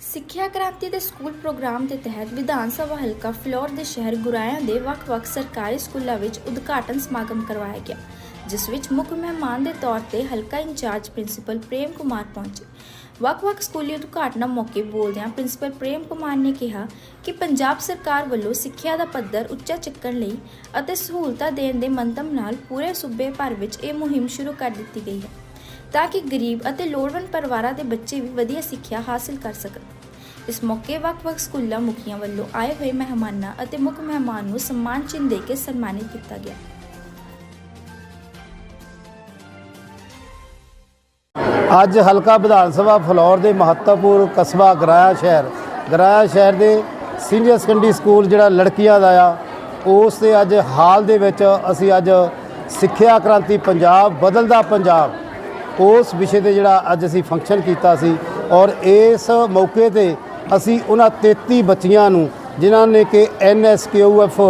ਸਿੱਖਿਆ ਕ੍ਰਾਂਤੀ ਦੇ ਸਕੂਲ ਪ੍ਰੋਗਰਾਮ ਦੇ ਤਹਿਤ ਵਿਧਾਨ ਸਭਾ ਹਲਕਾ ਫਲੋਰ ਦੇ ਸ਼ਹਿਰ ਗੁਰਾਇਆਂ ਦੇ ਵੱਖ-ਵੱਖ ਸਰਕਾਰੀ ਸਕੂਲਾਂ ਵਿੱਚ ਉਦਘਾਟਨ ਸਮਾਗਮ ਕਰਵਾਇਆ ਗਿਆ, ਜਿਸ ਵਿੱਚ ਮੁੱਖ ਮਹਿਮਾਨ ਦੇ ਤੌਰ ਤੇ ਹਲਕਾ ਇੰਚਾਰਜ ਪ੍ਰਿੰਸੀਪਲ ਪ੍ਰੇਮ ਕੁਮਾਰ ਪਹੁੰਚੇ। ਵੱਖ-ਵੱਖ ਸਕੂਲੀ ਉਦਘਾਟਨਾਂ ਮੌਕੇ ਬੋਲਦਿਆਂ ਪ੍ਰਿੰਸੀਪਲ ਪ੍ਰੇਮ ਕੁਮਾਰ ਨੇ ਕਿਹਾ ਕਿ ਪੰਜਾਬ ਸਰਕਾਰ ਵੱਲੋਂ ਸਿੱਖਿਆ ਦਾ ਪੱਧਰ ਉੱਚਾ ਚੁੱਕਣ ਲਈ ਅਤੇ ਸਹੂਲਤਾਂ ਦੇਣ ਦੇ ਮੰਤਵ ਨਾਲ ਪੂਰੇ ਸੂਬੇ ਭਰ ਵਿੱਚ ਇਹ ਮੁਹਿੰਮ ਸ਼ੁਰੂ ਕਰ ਦਿੱਤੀ ਗਈ ਹੈ। ਤਾਂ ਕਿ ਗਰੀਬ ਅਤੇ ਲੋੜਵੰਦ ਪਰਿਵਾਰਾਂ ਦੇ ਬੱਚੇ ਵੀ ਵਧੀਆ ਸਿੱਖਿਆ ਹਾਸਲ ਕਰ ਸਕਣ। ਇਸ ਮੌਕੇ ਵੱਖ-ਵੱਖ ਸਕੂਲਾਂ ਮੁਖੀਆਂ ਵੱਲੋਂ ਆਏ ਹੋਏ ਮਹਿਮਾਨਾਂ ਅਤੇ ਮੁੱਖ ਮਹਿਮਾਨ ਨੂੰ ਸਨਮਾਨ ਚਿੰਨ੍ਹ ਦੇ ਕੇ ਸਨਮਾਨਿਤ ਕੀਤਾ ਗਿਆ। ਅੱਜ ਹਲਕਾ ਵਿਧਾਨ ਸਭਾ ਫਲੌਰ ਦੇ ਮਹੱਤਵਪੂਰਨ ਕਸਬਾ ਗਰਾਇਆ ਸ਼ਹਿਰ। ਗਰਾਇਆ ਸ਼ਹਿਰ ਦੇ ਸੀਨੀਅਰ ਸੈਕੰਡਰੀ ਸਕੂਲ ਜਿਹੜਾ ਲੜਕੀਆਂ ਦਾ ਆ, ਉਸ ਦੇ ਅੱਜ ਹਾਲ ਦੇ ਵਿੱਚ ਅਸੀਂ ਅੱਜ ਸਿੱਖਿਆ ਕ੍ਰਾਂਤੀ ਪੰਜਾਬ, ਬਦਲਦਾ ਪੰਜਾਬ ਉਸ ਵਿਸ਼ੇ ਤੇ ਜਿਹੜਾ ਅੱਜ ਅਸੀਂ ਫੰਕਸ਼ਨ ਕੀਤਾ ਸੀ ਔਰ ਇਸ ਮੌਕੇ ਤੇ ਅਸੀਂ ਉਹਨਾਂ 33 ਬੱਚੀਆਂ ਨੂੰ, ਜਿਨ੍ਹਾਂ ਨੇ ਕਿ ਐਨਐਸਕਿਊਐਫ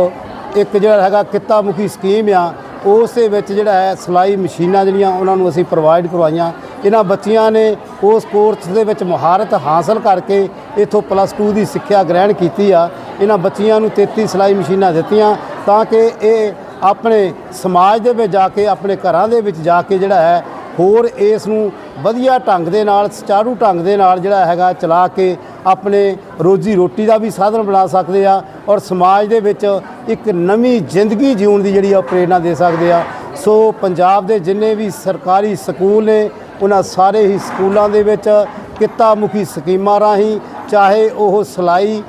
ਇੱਕ ਜਿਹੜਾ ਹੈਗਾ ਕਿੱਤਾ ਮੁਖੀ ਸਕੀਮ ਆ, ਉਸ ਦੇ ਵਿੱਚ ਜਿਹੜਾ ਹੈ ਸਿਲਾਈ ਮਸ਼ੀਨਾਂ ਜਿਹੜੀਆਂ ਉਹਨਾਂ ਨੂੰ ਅਸੀਂ ਪ੍ਰੋਵਾਈਡ ਕਰਵਾਈਆਂ। ਇਹਨਾਂ ਬੱਚੀਆਂ ਨੇ ਉਸ ਕੋਰਸ ਦੇ ਵਿੱਚ ਮਹਾਰਤ ਹਾਸਲ ਕਰਕੇ ਇਥੋਂ ਪਲੱਸ 2 ਦੀ ਸਿੱਖਿਆ ਗ੍ਰਹਿਣ ਕੀਤੀ ਆ। ਇਹਨਾਂ ਬੱਚੀਆਂ ਨੂੰ 33 ਸਿਲਾਈ ਮਸ਼ੀਨਾਂ ਦਿੱਤੀਆਂ ਤਾਂ ਕਿ ਇਹ ਆਪਣੇ ਸਮਾਜ ਦੇ ਵਿੱਚ ਜਾ ਕੇ, ਆਪਣੇ ਘਰਾਂ ਦੇ ਵਿੱਚ ਜਾ ਕੇ ਜਿਹੜਾ ਹੈ ਹੋਰ ਇਸ ਨੂੰ ਵਧੀਆ ਢੰਗ ਦੇ ਨਾਲ, ਸੁਚਾਰੂ ਢੰਗ ਦੇ ਨਾਲ ਜਿਹੜਾ ਹੈਗਾ ਚਲਾ ਕੇ ਆਪਣੇ ਰੋਜ਼ੀ ਰੋਟੀ ਦਾ ਵੀ ਸਾਧਨ ਬਣਾ ਸਕਦੇ ਆ ਔਰ ਸਮਾਜ ਦੇ ਵਿੱਚ ਇੱਕ ਨਵੀਂ ਜ਼ਿੰਦਗੀ ਜਿਉਣ ਦੀ ਜਿਹੜੀ ਆ ਉਹ ਪ੍ਰੇਰਣਾ ਦੇ ਸਕਦੇ ਆ। ਸੋ ਪੰਜਾਬ ਦੇ ਜਿੰਨੇ ਵੀ ਸਰਕਾਰੀ ਸਕੂਲ ਨੇ, ਉਹਨਾਂ ਸਾਰੇ ਹੀ ਸਕੂਲਾਂ ਦੇ ਵਿੱਚ ਕਿੱਤਾ ਮੁਖੀ ਸਕੀਮਾਂ ਰਾਹੀਂ ਚਾਹੇ ਉਹ ਸਿਲਾਈ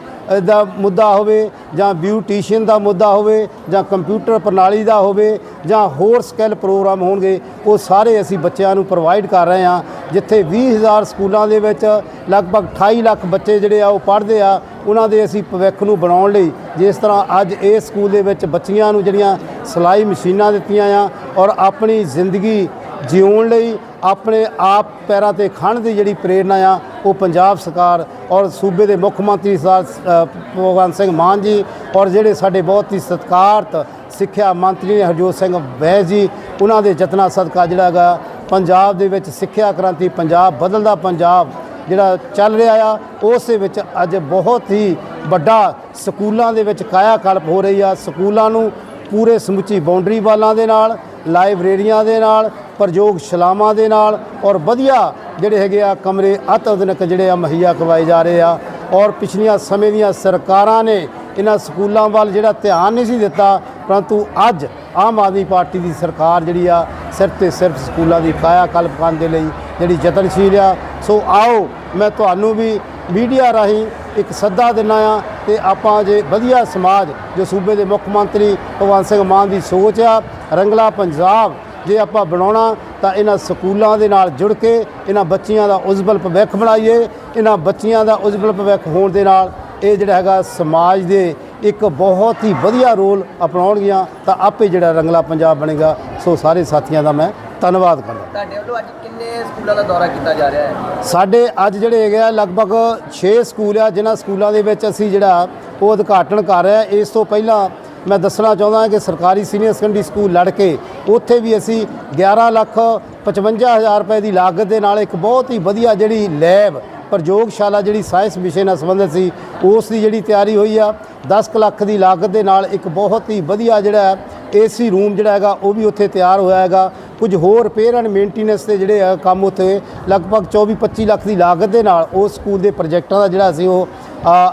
ਦਾ ਮੁੱਦਾ ਹੋਵੇ ਜਾਂ ਬਿਊਟੀਸ਼ੀਅਨ ਦਾ ਮੁੱਦਾ ਹੋਵੇ ਜਾਂ ਕੰਪਿਊਟਰ ਪ੍ਰਣਾਲੀ ਦਾ ਹੋਵੇ ਜਾਂ ਹੋਰ ਸਕਿੱਲ ਪ੍ਰੋਗਰਾਮ ਹੋਣਗੇ, ਉਹ ਸਾਰੇ ਅਸੀਂ ਬੱਚਿਆਂ ਨੂੰ ਪ੍ਰੋਵਾਈਡ ਕਰ ਰਹੇ ਹਾਂ, ਜਿੱਥੇ 20000 ਸਕੂਲਾਂ ਦੇ ਵਿੱਚ ਲਗਭਗ 28 ਲੱਖ ਬੱਚੇ ਜਿਹੜੇ ਆ ਉਹ ਪੜ੍ਹਦੇ ਆ, ਉਹਨਾਂ ਦੇ ਅਸੀਂ ਭਵਿੱਖ ਨੂੰ ਬਣਾਉਣ ਲਈ ਜਿਸ ਤਰ੍ਹਾਂ ਅੱਜ ਇਸ ਸਕੂਲ ਦੇ ਵਿੱਚ ਬੱਚੀਆਂ ਨੂੰ ਜਿਹੜੀਆਂ ਸਿਲਾਈ ਮਸ਼ੀਨਾਂ ਦਿੱਤੀਆਂ ਆ ਔਰ ਆਪਣੀ ਜ਼ਿੰਦਗੀ ਜਿਉਣ ਲਈ ਆਪਣੇ ਆਪ ਪੈਰਾਂ ਤੇ ਖੜਨ ਦੀ ਜਿਹੜੀ ਪ੍ਰੇਰਣਾ ਆ, ਉਹ ਪੰਜਾਬ ਸਰਕਾਰ ਔਰ ਸੂਬੇ ਦੇ ਮੁੱਖ ਮੰਤਰੀ ਸਰਦਾਰ ਭਗਵੰਤ ਸਿੰਘ ਮਾਨ ਜੀ ਔਰ ਜਿਹੜੇ ਸਾਡੇ ਬਹੁਤ ਹੀ ਸਤਿਕਾਰਤ ਸਿੱਖਿਆ ਮੰਤਰੀ ਹਰਜੋਤ ਸਿੰਘ ਵੈਦ ਜੀ, ਉਹਨਾਂ ਦੇ ਯਤਨਾਂ ਸਦਕਾ ਜਿਹੜਾ ਹੈਗਾ, ਪੰਜਾਬ ਦੇ ਵਿੱਚ ਸਿੱਖਿਆ ਕ੍ਰਾਂਤੀ ਪੰਜਾਬ ਬਦਲਦਾ ਪੰਜਾਬ ਜਿਹੜਾ ਚੱਲ ਰਿਹਾ ਆ, ਉਸ ਦੇ ਵਿੱਚ ਅੱਜ ਬਹੁਤ ਹੀ ਵੱਡਾ ਸਕੂਲਾਂ ਦੇ ਵਿੱਚ ਕਾਇਆ ਕਲਪ ਹੋ ਰਹੀ ਆ। ਸਕੂਲਾਂ ਨੂੰ ਪੂਰੇ ਸਮੁੱਚੀ ਬਾਉਂਡਰੀ ਵਾਲਾਂ ਦੇ ਨਾਲ ਲਾਇਬ੍ਰੇਰੀਆਂ ਦੇ ਨਾਲ ਪ੍ਰਯੋਗਸ਼ਾਲਾਵਾਂ ਦੇ ਨਾਲ ਔਰ ਵਧੀਆ ਜਿਹੜੇ ਹੈਗੇ ਆ ਕਮਰੇ ਅਤ ਆਧੁਨਿਕ ਜਿਹੜੇ ਆ ਮੁਹੱਈਆ ਕਰਵਾਏ ਜਾ ਰਹੇ ਆ ਔਰ ਪਿਛਲੀਆਂ ਸਮੇਂ ਦੀਆਂ ਸਰਕਾਰਾਂ ਨੇ ਇਹਨਾਂ ਸਕੂਲਾਂ ਵੱਲ ਜਿਹੜਾ ਧਿਆਨ ਨਹੀਂ ਸੀ ਦਿੱਤਾ, ਪਰੰਤੂ ਅੱਜ ਆਮ ਆਦਮੀ ਪਾਰਟੀ ਦੀ ਸਰਕਾਰ ਜਿਹੜੀ ਆ ਸਿਰਫ ਤੇ ਸਿਰਫ ਸਕੂਲਾਂ ਦੀ ਕਾਇਆ ਕਲਪ ਕਰਨ ਦੇ ਲਈ ਜਿਹੜੀ ਯਤਨਸ਼ੀਲ ਆ। ਸੋ ਆਓ ਮੈਂ ਤੁਹਾਨੂੰ ਵੀ ਮੀਡੀਆ ਰਾਹੀਂ ਇੱਕ ਸੱਦਾ ਦਿੰਦਾ ਆ ਤੇ ਆਪਾਂ ਜੇ ਵਧੀਆ ਸਮਾਜ, ਜੋ ਸੂਬੇ ਦੇ ਮੁੱਖ ਮੰਤਰੀ ਭਗਵੰਤ ਸਿੰਘ ਮਾਨ ਦੀ ਸੋਚ ਆ, ਰੰਗਲਾ ਪੰਜਾਬ ਜੇ ਆਪਾਂ ਬਣਾਉਣਾ ਤਾਂ ਇਹਨਾਂ ਸਕੂਲਾਂ ਦੇ ਨਾਲ ਜੁੜ ਕੇ ਇਹਨਾਂ ਬੱਚੀਆਂ ਦਾ ਉਜਵਲ ਭਵਿੱਖ ਬਣਾਈਏ ਇਹਨਾਂ ਬੱਚੀਆਂ ਦਾ ਉਜਵਲ ਭਵਿੱਖ ਹੋਣ ਦੇ ਨਾਲ ਇਹ ਜਿਹੜਾ ਹੈਗਾ ਸਮਾਜ ਦੇ ਇੱਕ ਬਹੁਤ ਹੀ ਵਧੀਆ ਰੋਲ ਅਪਣਾਉਣਗੀਆਂ ਤਾਂ ਆਪੇ ਜਿਹੜਾ ਰੰਗਲਾ ਪੰਜਾਬ ਬਣੇਗਾ। ਸੋ ਸਾਰੇ ਸਾਥੀਆਂ ਦਾ ਮੈਂ ਧੰਨਵਾਦ ਕਰਦਾ। ਤੁਹਾਡੇ ਵੱਲੋਂ ਅੱਜ ਕਿੰਨੇ ਸਕੂਲਾਂ ਦਾ ਦੌਰਾ ਕੀਤਾ ਜਾ ਰਿਹਾ ਹੈ? ਸਾਡੇ ਅੱਜ ਜਿਹੜੇ ਹੈਗੇ ਆ ਲਗਭਗ 6 ਸਕੂਲ ਆ ਜਿਨ੍ਹਾਂ ਸਕੂਲਾਂ ਦੇ ਵਿੱਚ ਅਸੀਂ ਜਿਹੜਾ ਉਹ ਉਦਘਾਟਨ ਕਰ ਰਹੇ ਇਸ ਤੋਂ ਪਹਿਲਾਂ ਮੈਂ ਦੱਸਣਾ ਚਾਹੁੰਦਾ ਕਿ ਸਰਕਾਰੀ ਸੀਨੀਅਰ ਸੈਕੰਡਰੀ ਸਕੂਲ ਲੜ ਕੇ ਉੱਥੇ ਵੀ ਅਸੀਂ 11 ਲੱਖ 55000 ਰੁਪਏ ਦੀ ਲਾਗਤ ਦੇ ਨਾਲ ਇੱਕ ਬਹੁਤ ਹੀ ਵਧੀਆ ਜਿਹੜੀ ਲੈਬ, ਪ੍ਰਯੋਗਸ਼ਾਲਾ ਜਿਹੜੀ ਸਾਇੰਸ ਵਿਸ਼ੇ ਨਾਲ ਸੰਬੰਧਿਤ ਸੀ, ਉਸ ਦੀ ਜਿਹੜੀ ਤਿਆਰੀ ਹੋਈ ਆ 10 ਕੁ ਲੱਖ ਦੀ ਲਾਗਤ ਦੇ ਨਾਲ ਇੱਕ ਬਹੁਤ ਹੀ ਵਧੀਆ ਜਿਹੜਾ ਏਸੀ ਰੂਮ ਜਿਹੜਾ ਹੈਗਾ, ਉਹ ਵੀ ਉੱਥੇ ਤਿਆਰ ਹੋਇਆ ਹੈਗਾ। ਕੁਝ ਹੋਰ ਰਿਪੇਅਰ ਐਂਡ ਮੇਨਟੇਨੈਂਸ ਦੇ ਜਿਹੜੇ ਕੰਮ ਉੱਥੇ, ਲਗਭਗ 24 25 ਲੱਖ ਦੀ ਲਾਗਤ ਦੇ ਨਾਲ ਉਸ ਸਕੂਲ ਦੇ ਪ੍ਰੋਜੈਕਟਾਂ ਦਾ ਜਿਹੜਾ ਅਸੀਂ ਉਹ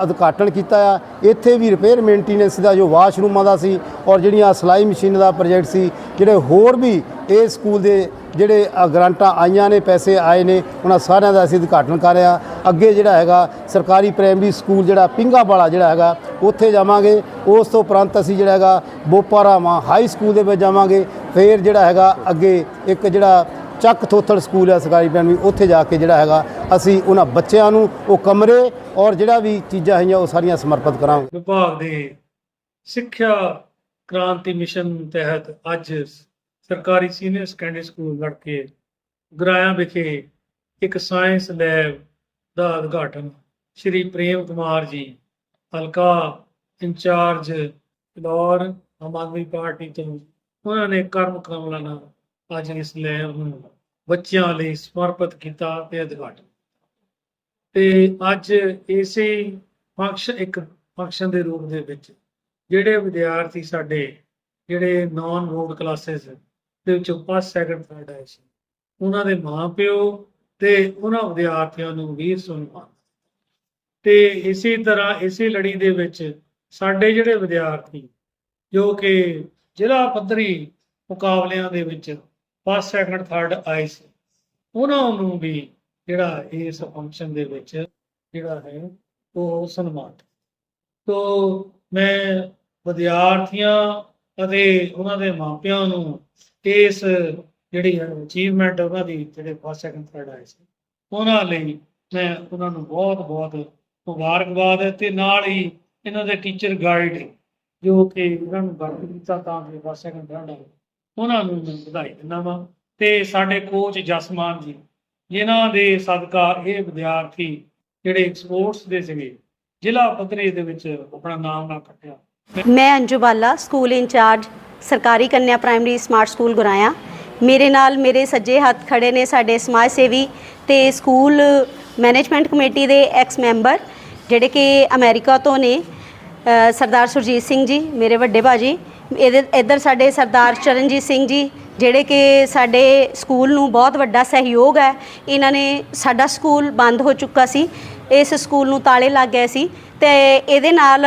ਉਦਘਾਟਨ ਕੀਤਾ ਆ। ਇੱਥੇ ਵੀ ਰਿਪੇਅਰ ਮੇਨਟੇਨੈਂਸ ਦਾ ਜੋ ਵਾਸ਼ਰੂਮਾਂ ਦਾ ਸੀ ਔਰ ਜਿਹੜੀਆਂ ਸਿਲਾਈ ਮਸ਼ੀਨ ਦਾ ਪ੍ਰੋਜੈਕਟ ਸੀ ਜਿਹੜੇ ਹੋਰ ਵੀ ਇਹ ਸਕੂਲ ਦੇ ਜਿਹੜੇ ਅ, ਗ੍ਰਾਂਟਾਂ ਆਈਆਂ ਨੇ ਪੈਸੇ ਆਏ ਨੇ ਉਹਨਾਂ ਸਾਰਿਆਂ ਦਾ ਅਸੀਂ ਉਦਘਾਟਨ ਕਰ ਰਹੇ ਹਾਂ। ਅੱਗੇ ਜਿਹੜਾ ਹੈਗਾ ਸਰਕਾਰੀ ਪ੍ਰਾਇਮਰੀ ਸਕੂਲ ਜਿਹੜਾ ਪਿੰਗਾ ਵਾਲਾ ਜਿਹੜਾ ਹੈਗਾ ਉੱਥੇ ਜਾਵਾਂਗੇ। ਉਸ ਤੋਂ ਉਪਰੰਤ ਅਸੀਂ ਜਿਹੜਾ ਹੈਗਾ ਬੋਪਾਰਾਵਾਂ ਹਾਈ ਸਕੂਲ ਦੇ ਵਿੱਚ ਜਾਵਾਂਗੇ। ਫਿਰ ਜਿਹੜਾ ਹੈਗਾ ਅੱਗੇ ਇੱਕ ਜਿਹੜਾ ਚੱਕ ਥੋਥੜ ਸਕੂਲ ਹੈ ਸਰਕਾਰੀ ਪ੍ਰਾਇਮਰੀ ਉੱਥੇ ਜਾ ਕੇ ਜਿਹੜਾ ਹੈਗਾ ਅਸੀਂ ਉਹਨਾਂ ਬੱਚਿਆਂ ਨੂੰ ਉਹ ਕਮਰੇ ਔਰ ਜਿਹੜਾ ਵੀ ਚੀਜ਼ਾਂ ਹੈਗੀਆਂ ਉਹ ਸਾਰੀਆਂ ਸਮਰਪਿਤ ਕਰਾਂਗੇ। ਵਿਭਾਗ ਦੇ ਸਿੱਖਿਆ ਕ੍ਰਾਂਤੀ ਮਿਸ਼ਨ ਤਹਿਤ ਅੱਜ ਸਰਕਾਰੀ ਸੀਨੀਅਰ ਸੈਕੰਡਰੀ ਸਕੂਲ ਲੜਕੇ ਗਰਾਇਆ ਵਿਖੇ ਇੱਕ ਸਾਇੰਸ ਲੈਬ ਦਾ ਉਦਘਾਟਨ ਸ਼੍ਰੀ ਪ੍ਰੇਮ ਕੁਮਾਰ ਜੀ, ਹਲਕਾ ਇੰਚਾਰਜ ਫਲੋਰ ਆਮ ਆਦਮੀ ਪਾਰਟੀ ਤੋਂ ਉਹਨਾਂ ਨੇ ਕਰਮ ਕਮਲਾ ਨਾਲ ਅੱਜ ਇਸ ਲੈਬ ਨੂੰ ਬੱਚਿਆਂ ਲਈ ਸਮਰਪਿਤ ਕੀਤਾ ਤੇ ਉਦਘਾਟਨ ਤੇ ਅੱਜ ਇਸੇ ਫੰਕਸ਼ਨ ਇੱਕ ਫੰਕਸ਼ਨ ਦੇ ਰੂਪ ਦੇ ਵਿੱਚ ਜਿਹੜੇ ਵਿਦਿਆਰਥੀ ਸਾਡੇ, ਜਿਹੜੇ ਨਾਨ ਬੋਰਡ ਕਲਾਸਿਸ ਦੇ ਵਿੱਚੋਂ ਫਸਟ ਸੈਕੰਡ ਥਰਡ ਆਏ ਸੀ, ਉਹਨਾਂ ਦੇ ਮਾਪਿਓ ਤੇ ਉਹਨਾਂ ਵਿਦਿਆਰਥੀਆਂ ਨੂੰ ਵੀਰ ਸਨਮਾਨ। ਤੇ ਇਸੇ ਤਰ੍ਹਾਂ ਇਸੇ ਲੜੀ ਦੇ ਵਿੱਚ ਸਾਡੇ ਜਿਹੜੇ ਵਿਦਿਆਰਥੀ, ਜੋ ਕਿ ਜ਼ਿਲ੍ਹਾ ਪੱਧਰੀ ਮੁਕਾਬਲਿਆਂ ਦੇ ਵਿੱਚ ਫਸਟ ਸੈਕੰਡ ਥਰਡ ਆਏ ਸੀ, ਉਹਨਾਂ ਨੂੰ ਵੀ ਜਿਹੜਾ ਇਸ ਫੰਕਸ਼ਨ ਦੇ ਵਿੱਚ ਜਿਹੜਾ ਹੈ, ਉਹ ਸਨਮਾਨਿਤ ਤੋ ਮੈਂ ਵਿਦਿਆਰਥੀਆਂ ਅਤੇ ਉਹਨਾਂ ਦੇ ਮਾਪਿਆਂ ਨੂੰ ਇਸ ਜਿਹੜੀ ਹੈ ਅਚੀਵਮੈਂਟ ਉਹਨਾਂ ਦੀ ਜਿਹੜੇ ਫਸਟ ਸੈਕੰਡ ਥਰਡ ਆਏ ਸੀ, ਉਹਨਾਂ ਲਈ ਮੈਂ ਉਹਨਾਂ ਨੂੰ ਬਹੁਤ ਬਹੁਤ ਮੁਬਾਰਕਬਾਦ ਤੇ ਨਾਲ ਹੀ ਇਹਨਾਂ ਦੇ ਟੀਚਰ ਗਾਈਡ ਜੋ ਕਿ ਇਹਨਾਂ ਨੂੰ ਗਾਈਡ ਕੀਤਾ ਤਾਂ ਕਿ ਫਸਟ ਸੈਕੰਡ ਥਰਡ ਆਏ, ਉਹਨਾਂ ਨੂੰ ਮੈਂ ਵਧਾਈ ਦਿੰਦਾ ਵਾਂ ਤੇ ਸਾਡੇ ਕੋਚ ਜਸਮਾਨ ਜੀ ਜਿਨ੍ਹਾਂ ਦੇ ਸਦਕਾ ਇਹ ਵਿਦਿਆਰਥੀ ਜਿਹੜੇ ਸਪੋਰਟਸ ਦੇ ਸੀਗੇ, ਜ਼ਿਲ੍ਹਾ ਪੱਧਰੀ ਦੇ ਵਿੱਚ ਆਪਣਾ ਨਾਮ ਨਾ ਕੱਟਿਆ। ਮੈਂ ਅੰਜੂ ਬਾਲਾ ਸਕੂਲ ਇੰਚਾਰਜ ਸਰਕਾਰੀ ਕੰਨਿਆ ਪ੍ਰਾਇਮਰੀ ਸਮਾਰਟ ਸਕੂਲ ਗੁਰਾਇਆ। ਮੇਰੇ ਨਾਲ ਮੇਰੇ ਸੱਜੇ ਹੱਥ ਖੜੇ ਨੇ ਸਾਡੇ ਸਮਾਜ ਸੇਵੀ ਤੇ ਸਕੂਲ ਮੈਨੇਜਮੈਂਟ ਕਮੇਟੀ ਦੇ ਐਕਸ ਮੈਂਬਰ ਜਿਹੜੇ ਕਿ ਅਮਰੀਕਾ ਤੋਂ ਨੇ ਸਰਦਾਰ ਸੁਰਜੀਤ ਸਿੰਘ ਜੀ, ਮੇਰੇ ਵੱਡੇ ਭਾਜੀ ਇਹਦੇ ਇੱਧਰ ਸਾਡੇ ਸਰਦਾਰ ਚਰਨਜੀਤ ਸਿੰਘ ਜੀ ਜਿਹੜੇ ਕਿ ਸਾਡੇ ਸਕੂਲ ਨੂੰ ਬਹੁਤ ਵੱਡਾ ਸਹਿਯੋਗ ਹੈ, ਇਹਨਾਂ ਨੇ ਸਾਡਾ ਸਕੂਲ ਬੰਦ ਹੋ ਚੁੱਕਾ ਸੀ, ਇਸ ਸਕੂਲ ਨੂੰ ਤਾਲੇ ਲੱਗ ਗਏ ਸੀ। ਤੇ ਇਹਦੇ ਨਾਲ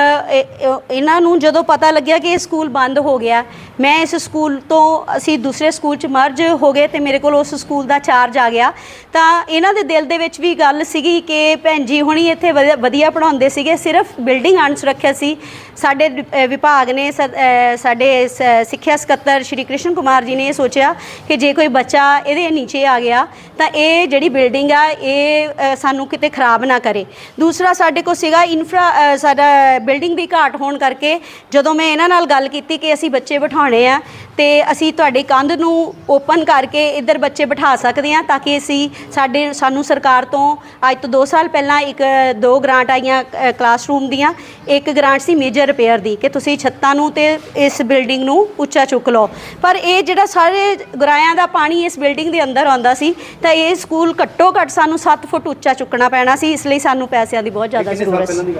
ਇਹਨਾਂ ਨੂੰ ਜਦੋਂ ਪਤਾ ਲੱਗਿਆ ਕਿ ਇਹ ਸਕੂਲ ਬੰਦ ਹੋ ਗਿਆ, ਮੈਂ ਇਸ ਸਕੂਲ ਤੋਂ ਅਸੀਂ ਦੂਸਰੇ ਸਕੂਲ ਚ ਮਰਜ ਹੋ ਗਏ ਤੇ ਮੇਰੇ ਕੋਲ ਉਸ ਸਕੂਲ ਦਾ ਚਾਰਜ ਆ ਗਿਆ। ਤਾਂ ਇਹਨਾਂ ਦੇ ਦਿਲ ਦੇ ਵਿੱਚ ਵੀ ਗੱਲ ਸੀਗੀ ਕਿ ਭੈਣ ਜੀ ਹੁਣੀ ਇੱਥੇ ਵਧੀਆ- ਵਧੀਆ ਪੜਾਉਂਦੇ ਸੀਗੇ, ਸਿਰਫ ਬਿਲਡਿੰਗ ਅਣਸੁਰੱਖਿਅਤ ਸੀ। ਸਾਡੇ ਵਿਭਾਗ ਨੇ ਸਦ- ਸਾਡੇ ਸ- ਸਿੱਖਿਆ ਸਕੱਤਰ ਸ਼੍ਰੀ ਕ੍ਰਿਸ਼ਨ ਕੁਮਾਰ ਜੀ ਨੇ ਇਹ ਸੋਚਿਆ ਕਿ ਜੇ ਕੋਈ ਬੱਚਾ ਇਹਦੇ ਨੀਚੇ ਆ ਗਿਆ, ਤਾਂ ਇਹ ਜਿਹੜੀ ਬਿਲਡਿੰਗ ਆ, ਇਹ ਸਾਨੂੰ ਕਿਤੇ ਖਰਾਬ ਨਾ ਕਰੇ। ਦੂਸਰਾ ਸਾਡੇ ਕੋਲ ਸੀਗਾ ਇਨਫਰਾ ਅ, ਸਾਡਾ ਬਿਲਡਿੰਗ ਦੀ ਘਾਟ ਹੋਣ ਕਰਕੇ ਜਦੋਂ ਮੈਂ ਇਹਨਾਂ ਨਾਲ ਗੱਲ ਕੀਤੀ ਕਿ ਅਸੀਂ ਬੱਚੇ ਬਿਠਾਉਣੇ ਆ ਤੇ ਅਸੀਂ ਤੁਹਾਡੀ ਕੰਧ ਨੂੰ ਓਪਨ ਕਰਕੇ ਇੱਧਰ ਬੱਚੇ ਬਿਠਾ ਸਕਦੇ ਆ ਤਾਂ ਕਿ ਅਸੀਂ ਸਾਡੇ ਸਾਨੂੰ ਸਰਕਾਰ ਤੋਂ ਅੱਜ ਤੋਂ 2 ਸਾਲ ਪਹਿਲਾਂ ਇੱਕ ਦੋ ਗ੍ਰਾਂਟ ਆਈਆਂ ਕਲਾਸਰੂਮ ਦੀਆਂ ਇੱਕ ਗ੍ਰਾਂਟ ਸੀ ਮੇਜਰ ਰਿਪੇਅਰ ਦੀ ਕਿ ਤੁਸੀਂ ਛੱਤਾਂ ਨੂੰ ਤੇ ਇਸ ਬਿਲਡਿੰਗ ਨੂੰ ਉੱਚਾ ਚੁੱਕ ਲਓ। ਪਰ ਇਹ ਜਿਹੜਾ ਸਾਰੇ ਗੁਰਾਇਆਂ ਦਾ ਪਾਣੀ ਇਸ ਬਿਲਡਿੰਗ ਦੇ ਅੰਦਰ ਆਉਂਦਾ ਸੀ ਤਾਂ ਇਹ ਸਕੂਲ ਘੱਟੋ ਘੱਟ ਸਾਨੂੰ 7 ਫੁੱਟ ਉੱਚਾ ਚੁੱਕਣਾ ਪੈਣਾ ਸੀ ਇਸ ਲਈ ਸਾਨੂੰ ਪੈਸਿਆਂ ਦੀ ਬਹੁਤ ਜ਼ਿਆਦਾ ਜ਼ਰੂਰਤ ਸੀ।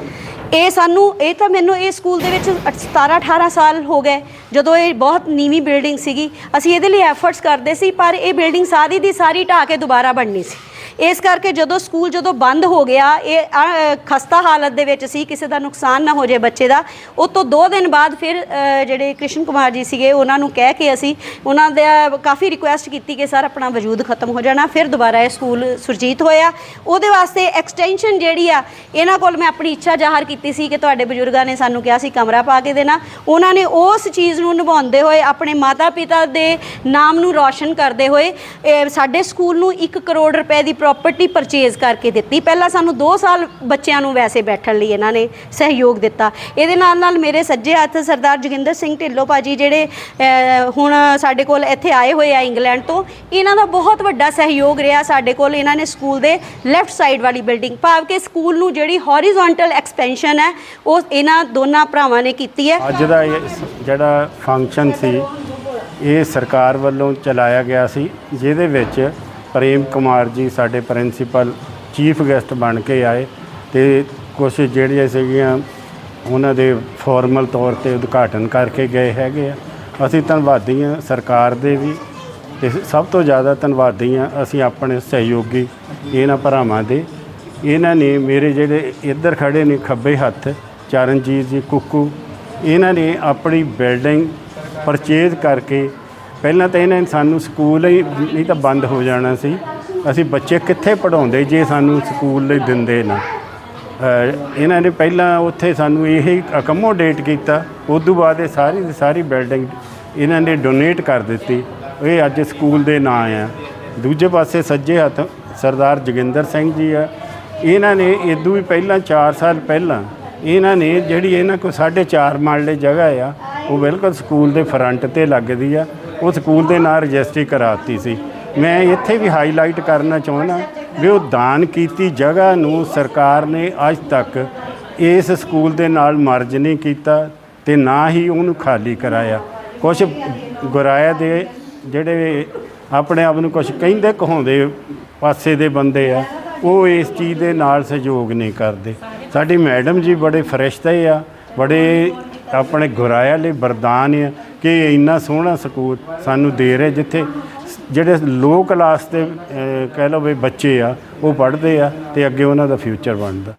ਇਹ ਸਾਨੂੰ, ਇਹ ਤਾਂ ਮੈਨੂੰ ਇਹ ਸਕੂਲ ਦੇ ਵਿੱਚ 17 18 ਸਾਲ ਹੋ ਗਏ, ਜਦੋਂ ਇਹ ਬਹੁਤ ਨੀਵੀਂ ਬਿਲਡਿੰਗ ਸੀਗੀ। ਅਸੀਂ ਇਹਦੇ ਲਈ ਐਫਰਟਸ ਕਰਦੇ ਸੀ, ਪਰ ਇਹ ਬਿਲਡਿੰਗ ਸਾਰੀ ਦੀ ਸਾਰੀ ਢਾਹ ਕੇ ਦੁਬਾਰਾ ਬਣਨੀ ਸੀ। ਇਸ ਕਰਕੇ ਜਦੋਂ ਸਕੂਲ ਜਦੋਂ ਬੰਦ ਹੋ ਗਿਆ, ਇਹ ਖਸਤਾ ਹਾਲਤ ਦੇ ਵਿੱਚ ਸੀ, ਕਿਸੇ ਦਾ ਨੁਕਸਾਨ ਨਾ ਹੋ ਜਾਏ ਬੱਚੇ ਦਾ ਉਹ ਤੋਂ 2 ਦਿਨ ਬਾਅਦ ਫਿਰ ਜਿਹੜੇ ਕ੍ਰਿਸ਼ਨ ਕੁਮਾਰ ਜੀ ਸੀਗੇ, ਉਹਨਾਂ ਨੂੰ ਕਹਿ ਕੇ ਅਸੀਂ ਉਹਨਾਂ ਦੇ ਕਾਫੀ ਰਿਕੁਐਸਟ ਕੀਤੀ ਕਿ ਸਰ ਆਪਣਾ ਵਜੂਦ ਖਤਮ ਹੋ ਜਾਣਾ, ਫਿਰ ਦੁਬਾਰਾ ਇਹ ਸਕੂਲ ਸੁਰਜੀਤ ਹੋਇਆ। ਉਹਦੇ ਵਾਸਤੇ ਐਕਸਟੈਂਸ਼ਨ ਜਿਹੜੀ ਆ, ਇਹਨਾਂ ਕੋਲ ਮੈਂ ਆਪਣੀ ਇੱਛਾ ਜ਼ਾਹਰ ਕੀਤੀ ਸੀ ਕਿ ਤੁਹਾਡੇ ਬਜ਼ੁਰਗਾਂ ਨੇ ਸਾਨੂੰ ਕਿਹਾ ਸੀ ਕਮਰਾ ਪਾ ਕੇ ਦੇਣਾ। ਉਹਨਾਂ ਨੇ ਉਸ ਚੀਜ਼ ਨੂੰ ਨਿਭਾਉਂਦੇ ਹੋਏ ਆਪਣੇ ਮਾਤਾ ਪਿਤਾ ਦੇ ਨਾਮ ਨੂੰ ਰੌਸ਼ਨ ਕਰਦੇ ਹੋਏ ਸਾਡੇ ਸਕੂਲ ਨੂੰ 1 ਕਰੋੜ ਰੁਪਏ ਦੀ ਪ੍ਰਾਪਰਟੀ ਪਰਚੇਜ਼ ਕਰਕੇ ਦਿੱਤੀ। ਪਹਿਲਾਂ ਸਾਨੂੰ 2 ਸਾਲ ਬੱਚਿਆਂ ਨੂੰ ਵੈਸੇ ਬੈਠਣ ਲਈ ਇਹਨਾਂ ਨੇ ਸਹਿਯੋਗ ਦਿੱਤਾ। ਇਹਦੇ ਨਾਲ ਨਾਲ ਮੇਰੇ ਸੱਜੇ ਹੱਥ ਸਰਦਾਰ ਜੋਗਿੰਦਰ ਸਿੰਘ ਢਿੱਲੋਂ ਭਾਜੀ ਜਿਹੜੇ ਹੁਣ ਸਾਡੇ ਕੋਲ ਇੱਥੇ ਆਏ ਹੋਏ ਆ ਇੰਗਲੈਂਡ ਤੋਂ, ਇਹਨਾਂ ਦਾ ਬਹੁਤ ਵੱਡਾ ਸਹਿਯੋਗ ਰਿਹਾ। ਸਾਡੇ ਕੋਲ ਇਹਨਾਂ ਨੇ ਸਕੂਲ ਦੇ ਲੈਫਟ ਸਾਈਡ ਵਾਲੀ ਬਿਲਡਿੰਗ ਭਾਵ ਕਿ ਸਕੂਲ ਨੂੰ ਜਿਹੜੀ ਹੌਰੀਜ਼ੌਂਟਲ ਐਕਸਪੈਂਸ਼ਨ ਹੈ, ਉਹ ਇਹਨਾਂ ਦੋਨਾਂ ਭਰਾਵਾਂ ਨੇ ਕੀਤੀ ਹੈ। ਅੱਜ ਦਾ ਜਿਹੜਾ ਫੰਕਸ਼ਨ ਸੀ, ਇਹ ਸਰਕਾਰ ਵੱਲੋਂ ਚਲਾਇਆ ਗਿਆ ਸੀ, ਜਿਹਦੇ ਵਿੱਚ ਪ੍ਰੇਮ ਕੁਮਾਰ ਜੀ ਸਾਡੇ ਪ੍ਰਿੰਸੀਪਲ ਚੀਫ ਗੈਸਟ ਬਣ ਕੇ ਆਏ ਤੇ ਕੁਝ ਜਿਹੜੀਆਂ ਸੀਗੀਆਂ ਉਹਨਾਂ ਦੇ ਫਾਰਮਲ ਤੌਰ ਤੇ ਉਦਘਾਟਨ ਕਰਕੇ ਗਏ ਹੈਗੇ ਆ। ਅਸੀਂ ਧੰਨਵਾਦੀ ਹਾਂ ਸਰਕਾਰ ਦੇ ਵੀ ਤੇ ਸਭ ਤੋਂ ਜ਼ਿਆਦਾ ਧੰਨਵਾਦੀ ਹਾਂ ਅਸੀਂ ਆਪਣੇ ਸਹਿਯੋਗੀ ਇਹਨਾਂ ਭਰਾਵਾਂ ਦੇ। ਇਹਨਾਂ ਨੇ ਮੇਰੇ ਜਿਹੜੇ ਇੱਧਰ ਖੜੇ ਨੇ ਖੱਬੇ ਹੱਥ, ਚਰਨਜੀਤ ਜੀ ਕੁੱਕੂ, ਇਹਨਾਂ ਨੇ ਆਪਣੀ ਬਿਲਡਿੰਗ ਪਰਚੇਜ਼ ਕਰਕੇ ਪਹਿਲਾਂ ਤਾਂ ਇਹਨਾਂ ਨੇ ਸਾਨੂੰ ਸਕੂਲ ਹੀ ਨਹੀਂ ਤਾਂ ਬੰਦ ਹੋ ਜਾਣਾ ਸੀ। ਅਸੀਂ ਬੱਚੇ ਕਿੱਥੇ ਪੜਾਉਂਦੇ ਜੇ ਸਾਨੂੰ ਸਕੂਲ ਲਈ ਦਿੰਦੇ ਨਾ। ਇਹਨਾਂ ਨੇ ਪਹਿਲਾਂ ਉੱਥੇ ਸਾਨੂੰ ਇਹ ਅਕਮੋਡੇਟ ਕੀਤਾ। ਉਸ ਤੋਂ ਬਾਅਦ ਇਹ ਸਾਰੀ ਦੀ ਸਾਰੀ ਬਿਲਡਿੰਗ ਇਹਨਾਂ ਨੇ ਡੋਨੇਟ ਕਰ ਦਿੱਤੀ। ਇਹ ਅੱਜ ਸਕੂਲ ਦੇ ਨਾਂ ਆ। ਦੂਜੇ ਪਾਸੇ ਸੱਜੇ ਹੱਥ ਸਰਦਾਰ ਜੋਗਿੰਦਰ ਸਿੰਘ ਜੀ ਆ। ਇਹਨਾਂ ਨੇ ਇਦੋਂ ਵੀ ਪਹਿਲਾਂ 4 ਸਾਲ ਪਹਿਲਾਂ ਇਹਨਾਂ ਨੇ ਜਿਹੜੀ ਇਹਨਾਂ ਕੋਲ 4.5 ਮਰਲੇ ਜਗ੍ਹਾ ਆ, ਉਹ ਬਿਲਕੁਲ ਸਕੂਲ ਦੇ ਫਰੰਟ ਤੇ ਲੱਗਦੀ ਆ। ਉਹ ਸਕੂਲ ਦੇ ਨਾਲ ਰਜਿਸਟਰੀ ਕਰਾਤੀ ਸੀ। ਮੈਂ ਇੱਥੇ ਵੀ ਹਾਈਲਾਈਟ ਕਰਨਾ ਚਾਹੁੰਦਾ ਵੀ ਉਹ ਦਾਨ ਕੀਤੀ ਜਗ੍ਹਾ ਨੂੰ ਸਰਕਾਰ ਨੇ ਅੱਜ ਤੱਕ ਇਸ ਸਕੂਲ ਦੇ ਨਾਲ ਮਰਜ ਨਹੀਂ ਕੀਤਾ ਤੇ ਨਾ ਹੀ ਉਹਨੂੰ ਖਾਲੀ ਕਰਾਇਆ। ਕੁਝ ਗੁਰਾਇਆ ਦੇ ਜਿਹੜੇ ਆਪਣੇ ਆਪ ਨੂੰ ਕੁਝ ਕਹਿੰਦੇ ਕਹਾਉਂਦੇ ਪਾਸੇ ਦੇ ਬੰਦੇ ਆ, ਉਹ ਇਸ ਚੀਜ਼ ਦੇ ਨਾਲ ਸਹਿਯੋਗ ਨਹੀਂ ਕਰਦੇ। ਸਾਡੀ ਮੈਡਮ ਜੀ ਬੜੇ ਫਰਿਸ਼ਤੇ ਆ, ਬੜੇ ਆਪਣੇ ਗੁਰਾਇਆ ਲਈ ਵਰਦਾਨ ਆ। ਕਿ ਇੰਨਾ ਸੋਹਣਾ ਸਕੂਲ ਸਾਨੂੰ ਦੇ ਰਹੇ ਜਿੱਥੇ ਜਿਹੜੇ ਲੋ ਕਲਾਸ ਦੇ ਕਹਿ ਲਓ ਵੀ ਬੱਚੇ ਆ, ਉਹ ਪੜ੍ਹਦੇ ਆ ਤੇ ਅੱਗੇ ਉਹਨਾਂ ਦਾ ਫਿਊਚਰ ਬਣਦਾ।